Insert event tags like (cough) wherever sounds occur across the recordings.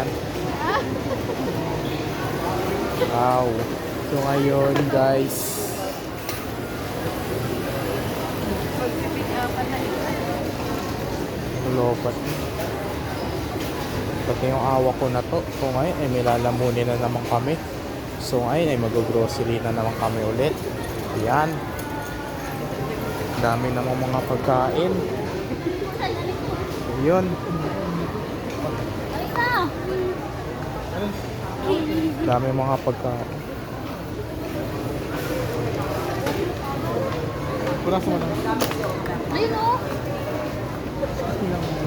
yan. Wow. So ngayon guys, lobat. Pati yung awa ko na to. So ngayon ay may lalamunin na naman kami. So ngayon ay mag-grocery na naman kami ulit. Yan. Dami namang mga pagkain. Yun. Dami mga pagkain. Punas mo lang. Ayun o.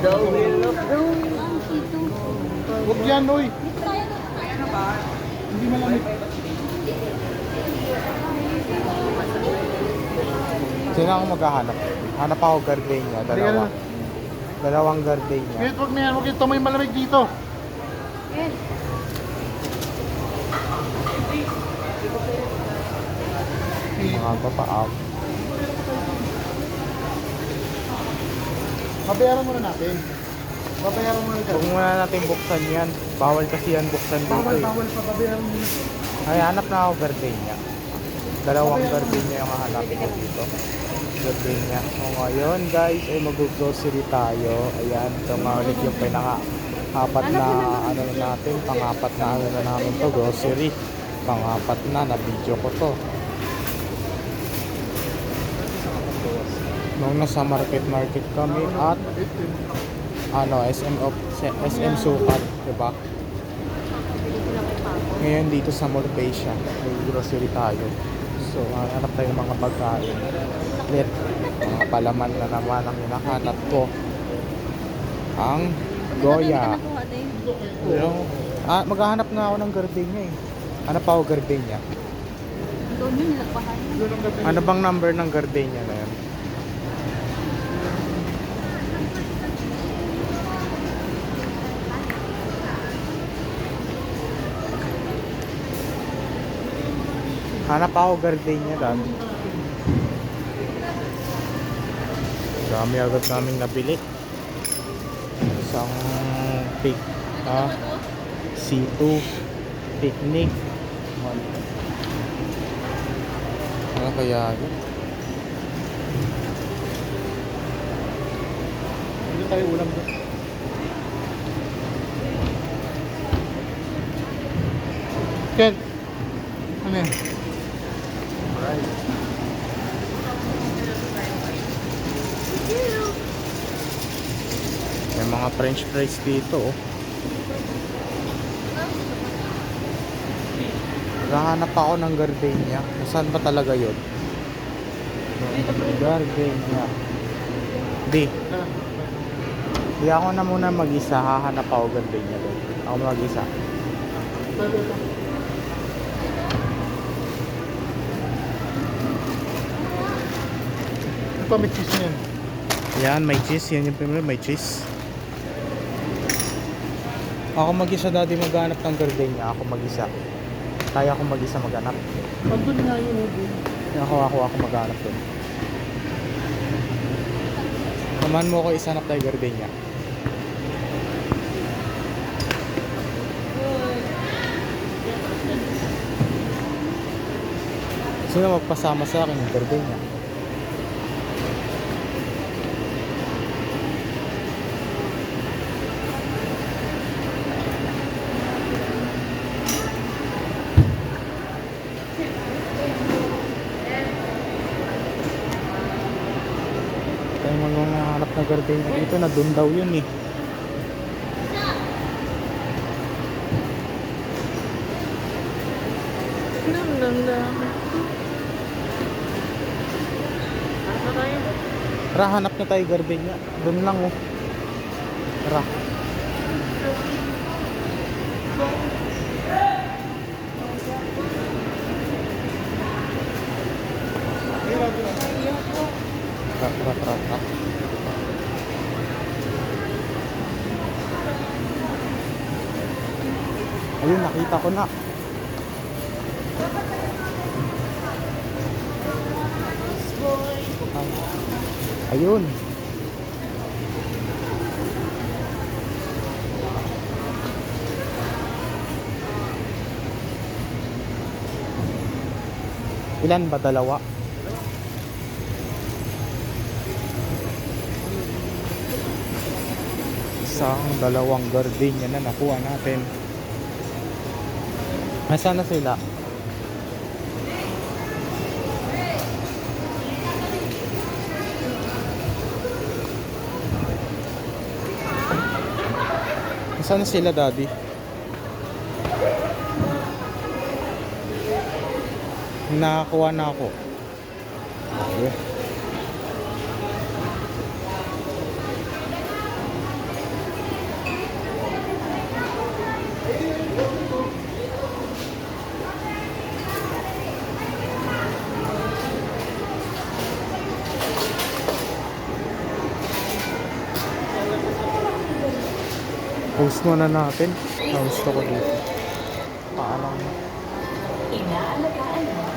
The will of Ang sito. Huwag yan, oy. Hindi malamig. Sino ako maghahanap? Hanap ako gardenia, dalawa. Dalawang gardenia. Kahit huwag na yan, huwag ito may malamig dito. Yes. Mga babaag. Babayaran muna natin. Babayaran muna ito. Huwag muna natin buksan yan. Bawal kasi yan buksan dito Bawal, eh. bawal pa. Babayaran muna. Ay, hanap na ako gardenia. Dalawang gardenia yung hahanapin ko dito. Gardenia. So ngayon guys, ay mag-grocery tayo. Ayan, ito nga ulit yung pinaka apat na ano na natin, pangapat na ano na namin to, grocery. Pangapat na, na video ko to. Nung nasa market market kami at ano, SM of SM Sukat, 'di ba? Ngayon dito sa Morpecia, may grocery tayo. So, hanap tayo ng mga pagkain. Let, mga palaman na naman ang hinahanap ko. Ang Goya. Yung, ah, maghahanap nga ako ng gardenia eh. Ano pa ako gardenia? Ano bang number ng gardenia na yan? Hanap ako gardenia dami. Dami agad naming nabili. Isang pig, ah, C2, picnic. Ano kaya yun? Hindi tayo ulam doon. Ken, ano yan? Alright. May mga french fries dito oh. Naghahanap ako ng gardenia. Saan ba talaga yun? Gardenia. Di. Di ako na muna mag-isa. Hahanap ako gardenia doon. Ako mag-isa. Ano pa may cheese niyan? Yan, may cheese. Yan yung primero, may cheese. Ako mag-isa dati maghanap ng gardenia. Ako mag-isa. Kaya ako mag-isa maghanap. Andun nga yun, eh. Ako, ako, ako maghanap doon. Samahan mo ako isanap tayo gardenia. Sino magpasama sa akin yung gardenia? Tayo gardenia dito na doon daw yun eh. Nam, nam, nam. Ano? Tara, hanap na tayo gardenia. Doon lang oh. Tara. Tara, tara, tara, tara. nakita ko na. Ayun. Ilan ba dalawa? Isang dalawang gardenia na nakuha natin. Nasaan na sila? Nasaan na sila, Daddy? Nakakuha na ako. Okay. Post muna natin. Gusto ko dito. Paalam.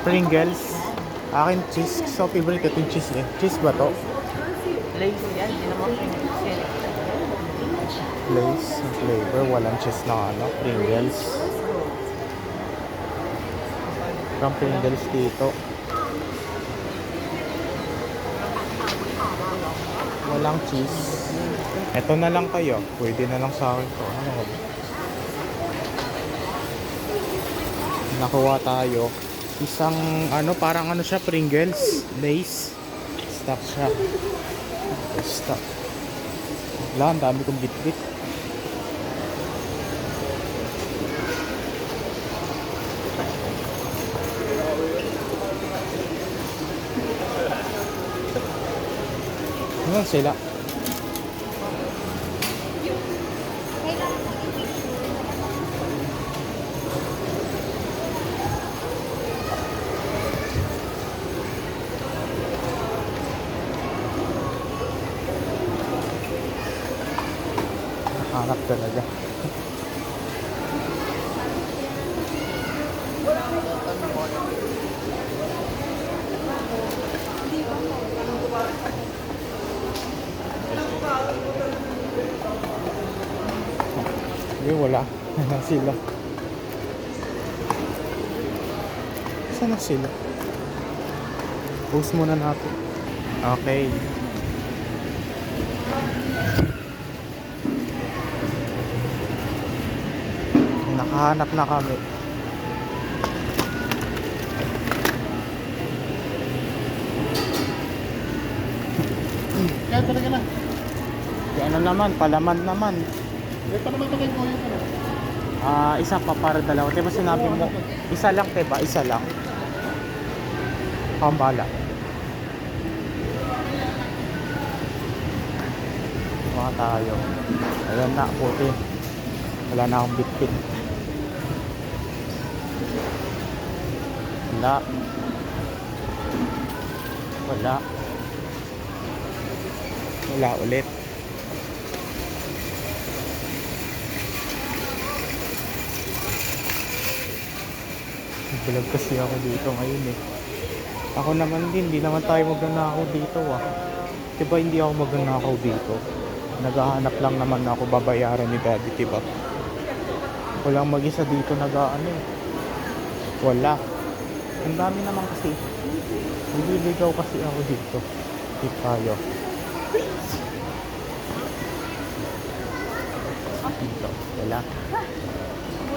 Pringles. Akin cheese. So, favorite ko yung cheese eh. Cheese ba to? Lace yan, hindi naman Pringles yan. Lace. Flavor. Walang cheese na ano. Pringles. Parang Pringles dito. Walang cheese. Ito na lang kayo. Pwede na lang sa akin to. Ano ba? Nakuha tayo. Isang ano, parang ano siya, Pringles. Lace. Stop siya. Stop. Wala, ang dami kong bitbit. Ano sila? Hanap talaga. Wala sila. Saan na sila? Post muna natin. Okay. Nakahanap na kami. Kaya talaga na. Di ano naman, palaman naman. Paano magtagay ko yung ano? Ah, isa pa para dalawa. Diba sinabi mo, isa lang, diba? Isa lang. Pambala. Mga tayo. Ayan na, puti. Wala na akong bitbit. Wala. Wala. Wala ulit. Vlog kasi ako dito ngayon eh. Ako naman din, hindi naman tayo magnanakaw dito ah. Diba hindi ako magnanakaw dito? Naghahanap lang naman ako babayaran ni daddy, diba? Walang mag-isa dito nag-ano eh. Wala. Ang dami naman kasi. Nililigaw kasi ako dito. Dito tayo. Dito. Wala.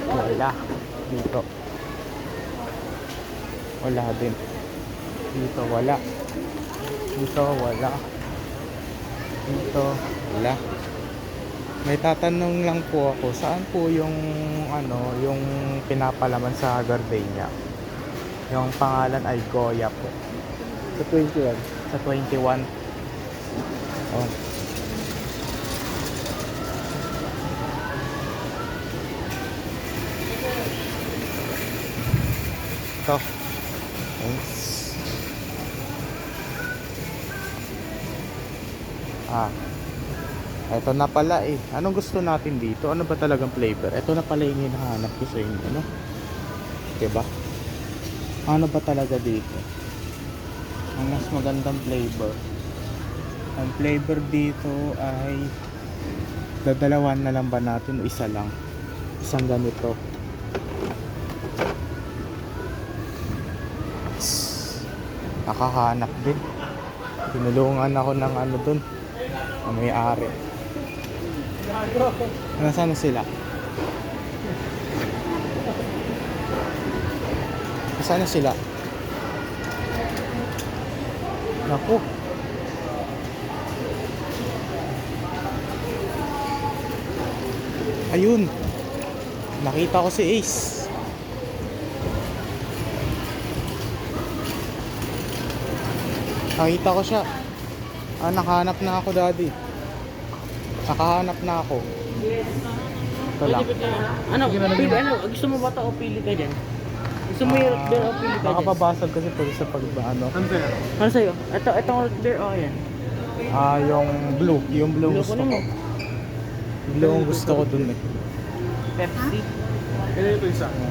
Wala. Dito. Wala din. Dito wala. Dito wala. Dito wala. May tatanong lang po ako, saan po yung ano, yung pinapalaman sa gardenia? Yung pangalan ay Goya po. Sa 21. Sa 21. Oh. Ito. Ah. Ito na pala eh. Anong gusto natin dito? Ano ba talagang flavor? Ito na pala yung hinahanap ko sa inyo, no? Diba? Ano ba talaga dito? Ang mas magandang flavor. Ang flavor dito ay dadalawan na lang ba natin o isa lang? Isang ganito. Nakahanap din. Tinulungan ako ng ano dun. Na may-ari. Nasaan na sila? Nasaan na sila? Naku. Ayun. Nakita ko si Ace. Nakita ko siya. Ah, nakahanap na ako, daddy. Nakahanap na ako. Ito lang. Ano, pili, ano, gusto mo ba ito o pili ka dyan? Gusto mo yung root beer o pili ka dyan? Nakapabasag kasi pwede sa pag ano. Ano sa'yo? Ano sa'yo? Ito, itong root beer o yan? Ah, yung blue. Yung blue, Blue gusto kunin ko. mo. Blue ang gusto ko dun eh. Pepsi? Kaya ito isa. Ano,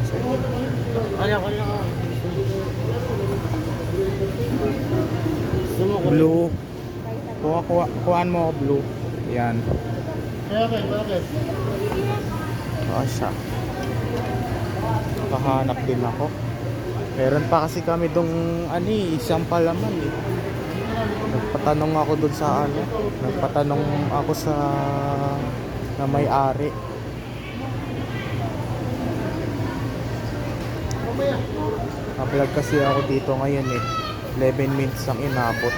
ano, ano? Gusto mo ko? Blue. Kuha, kuha, kuhaan mo ako blue. Yan. Bakit? Bakit? Ah, siya. Pahanap din ako. Meron pa kasi kami dong ano eh, isang palaman eh. Nagpatanong ako dun sa ano. Nagpatanong ako sa na may-ari. Na-vlog kasi ako dito ngayon eh. 11 minutes ang inabot.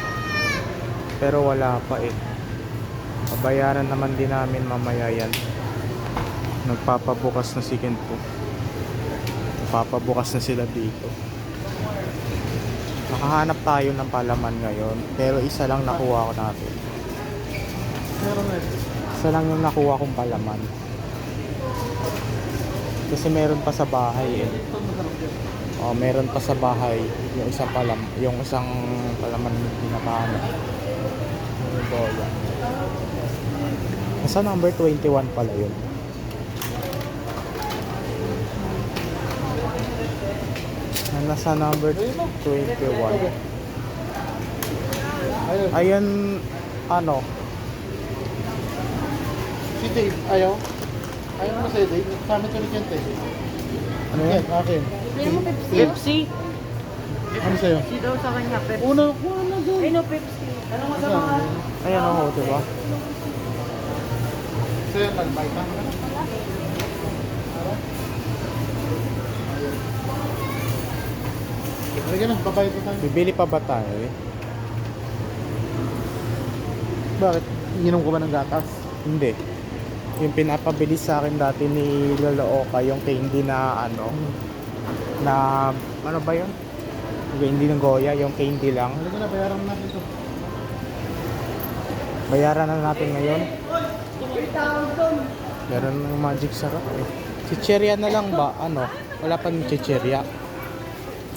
Pero wala pa eh. Pabayaran naman din namin mamaya yan. Nagpapabukas na si Kento. Nagpapabukas na sila dito. Nakahanap tayo ng palaman ngayon. Pero isa lang nakuha ko natin. Isa lang yung nakuha kong palaman. Kasi meron pa sa bahay eh. Oh, meron pa sa bahay yung isang palam, yung isang palaman na pinapahanap. Yung bola. Nasa number 21 pala yun. Na Nasa number 21. Ayun. Ano, Si Dave, ayaw? Ayaw mo sa'yo, Dave. Sa amin ito ni Kent eh. ano Yan, yun? akin. Pepsi? Ano sa'yo? Pepsi daw sa kanya, Pepsi. Una, kuha na doon. Ay no, Pepsi. Ano nga sa mga... Ayan ako, diba? Sa'yo, nag-buy ka? Halika na, babayad pa tayo. Bibili pa ba tayo eh? Bakit? Inom ko ba ng gatas? Hindi. Yung pinapabili sa akin dati ni Lolo Oka, yung candy na ano, na, ano ba yun? Yung Candy ng Goya, yung candy lang. Halika na, bayaran natin ito. Bayaran na natin ngayon. Meron ng magic sarap eh. Chicheria na lang ba? Ano? Wala pa ng chicheria.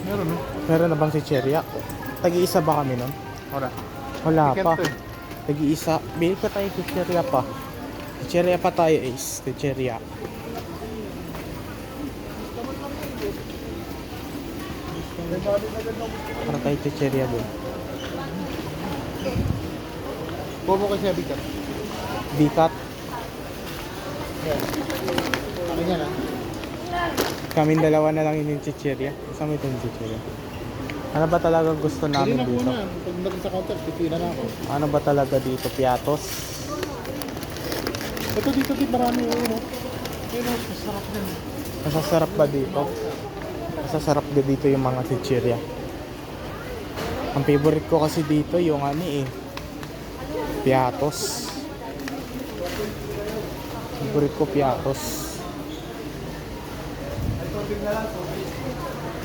Meron no? Meron na bang chicheria? Tagi-isa ba kami nun? Wala. Wala pa. eh. Tagi-isa. Bili pa tayo chicheria pa. Chicheria pa tayo is. Chicheria. Para tayo chicheria dun. Bobo kasi abigat. Bikat. Akin yan ah. Kaming dalawa na lang yun yung chicheria. Saan mo itong chicheria? Ano ba talaga gusto namin na dito? na. Pag naging sa counter, pipila na ako. Ano ba talaga dito? Piatos? Ito dito din marami yung ano. Pero masarap din. Masasarap ba dito? Masasarap ba dito yung mga chicheria? Ang favorite ko kasi dito yung ano eh. Piatos. Favorite ko piatos.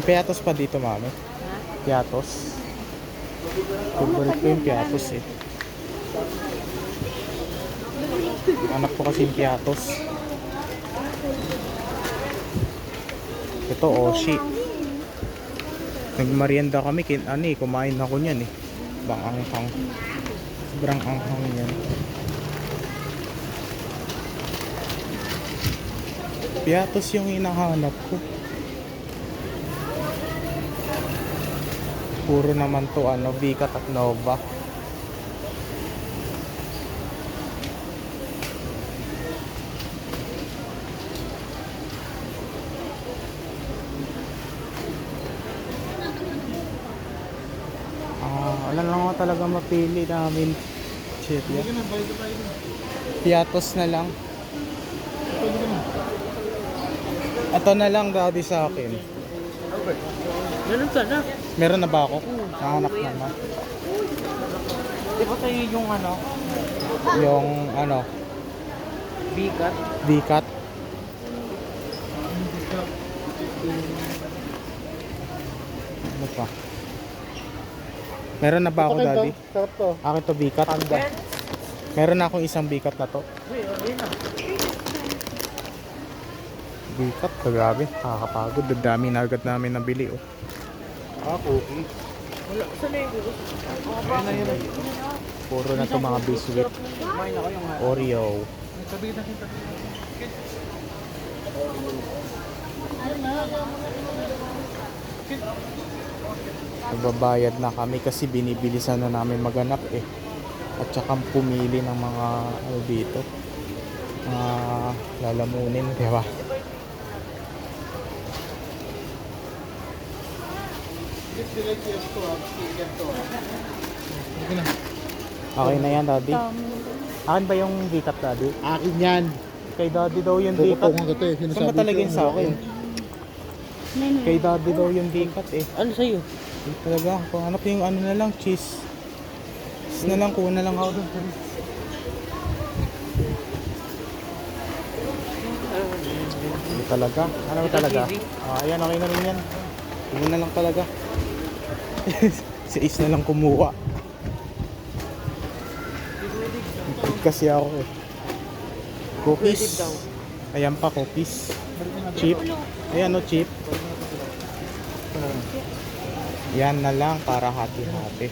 Piatos pa dito, mami. Piatos. Favorite ko yung piatos eh. Anak ko kasi yung piatos. Ito, Oshi. Nagmarienda kami, kin ano eh, kumain ako niyan eh. Bang anghang. Sobrang anghang yan. Piatos yung hinahanap ko. Puro naman to ano, Bikat at Nova. talaga mapili namin. Shit, dun. Piatos na lang. Pwede ka na. Ito na lang daddy sa akin. Ganun sana. Meron na ba ako? Nahanap naman. Di ba tayo yung ano, Yung ano, bigat? bikat. Ano pa? Meron na ba ako daddy? Sarap to. Akin to bikat. Meron na akong isang bikat na to. Uy, okay na. Bikat, grabe. Nakakapagod. Ang dami na agad namin nabili oh. Ah, cookie. Wala, saan na yung gusto? Ayun na yun. Puro na to mga biscuit. Yung Oreo. Sabihin natin, sabihin natin. Nagbabayad na kami kasi binibilisan na namin maganap eh. At saka pumili ng mga ano dito. Mga lalamunin, di ba? Select yes to ah. Okay na. Okay na yan, daddy. Akin ba yung bikat, daddy? Akin yan. Kay daddy daw yung bikat. Pupupungan ko to eh. Saan ba talaga yung sa akin? Kay daddy daw yung bikat eh. Ano sa'yo? Hindi talaga. Kung hanap yung ano na lang, cheese. Cheese na lang, kuha na lang ako doon. Hindi talaga. Ano ba talaga? Ah, ayan, okay na rin yan. Kuha na lang talaga. Si Ace na lang kumuha. Nagtid kasi ako eh. Cookies. Ayan pa, cookies. Cheap. Ayan o, cheap. Yan na lang para hati-hati.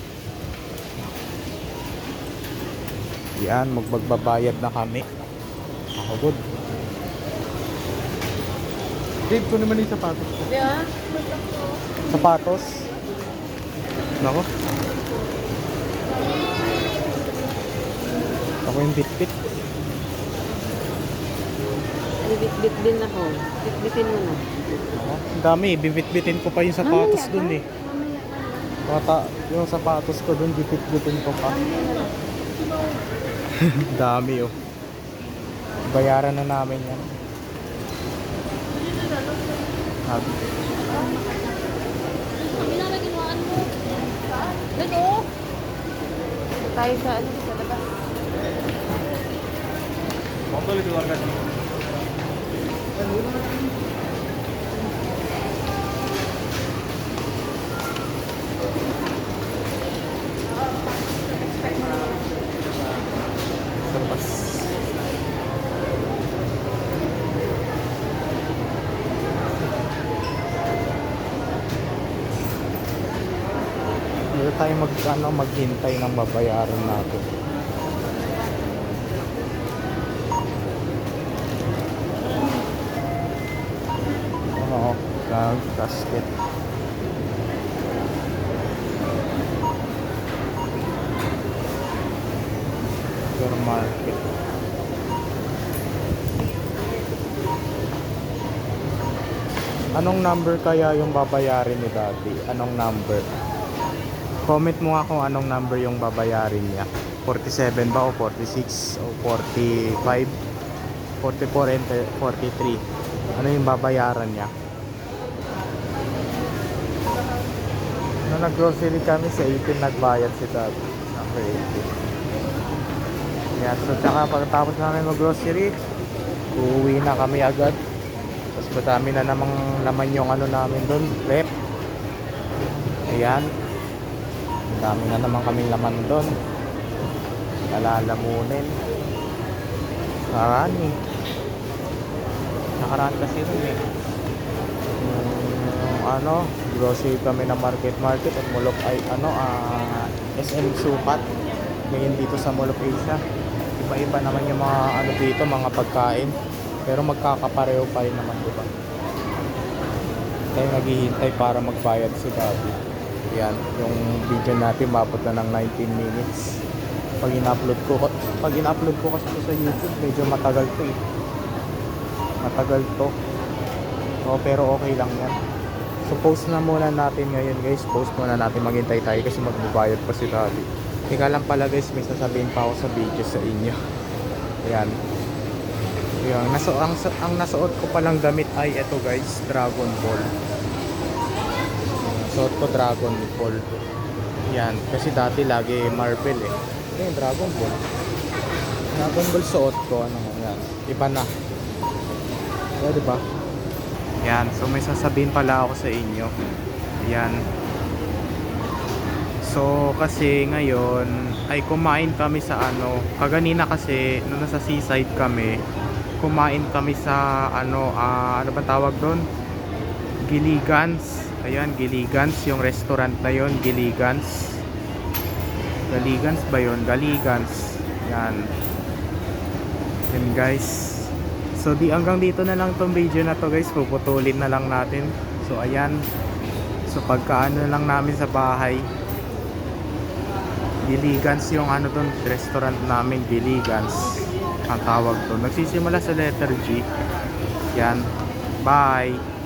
Yan, magbagbabayad na kami. Ako good. Dave, ko naman yung sapatos ko. Sapatos. Nako. Ako yung bitbit. Bit-bit din ako. Bit-bitin mo na. Ako. Ang dami, bibit-bitin ko pa yung sapatos dun eh. Bata, yung sapatos ko dun, bibit-bitin ko pa. (laughs) dami oh. Bayaran na namin yan. Sabi. Tayo sa ano, sa labas. Sa ano, maghintay ng babayaran natin. Oo, nag gasket. Supermarket. Anong number kaya yung babayarin ni Daddy? Anong number? Comment mo nga kung anong number yung babayarin niya. 47 ba o 46 o 45? 44 and 43. Ano yung babayaran niya? Nung nag-grocery kami sa 18 nagbayad si Daddy. Number 18. Yan. So, tsaka pagkatapos namin mag-grocery, uuwi na kami agad. Tapos madami na namang laman yung ano namin doon, rep. Ayan. Dami na naman kaming laman doon. Kalalamunin. Marami. Nakaraan kasi rin eh. Yung ano, grocery kami na market market at Mulok ay ano, ah, SM Sukat. Ngayon dito sa Mall of Asia. Iba-iba naman yung mga ano dito, mga pagkain. Pero magkakapareho pa rin naman, di ba? Tayo naghihintay para magbayad si Gabi. Yan, yung video natin mabot na ng 19 minutes. Pag in-upload ko, pag in-upload ko kasi sa YouTube, medyo matagal to eh. Matagal to. O, pero okay lang yan. So post na muna natin ngayon guys. Post muna natin maghintay tayo kasi magbabayad pa si Daddy. Teka lang pala guys, may sasabihin pa ako sa video sa inyo. Ayan. Ayan. Naso, ang, ang nasuot ko palang damit ay ito guys, Dragon Ball. Suot ko Dragon Ball. Yan. Kasi dati lagi Marvel eh. Ito yung Dragon Ball. Dragon Ball suot ko. Ano yan. Iba na. O, diba? Yan. So, may sasabihin pala ako sa inyo. Yan. So, kasi ngayon ay kumain kami sa ano, kaganina kasi nung nasa seaside kami, kumain kami sa ano, ah, ano ba tawag doon? Giligans. Ayan, Giligans, yung restaurant na yon, Giligans. Galigans ba yon? Galigans. Yan. Yan guys. So di hanggang dito na lang tong video na to guys. Puputulin na lang natin. So ayan. So pagkaano lang namin sa bahay. Giligans yung ano doon, restaurant namin, Giligans. Ang tawag doon. Nagsisimula sa letter G. Yan. Bye.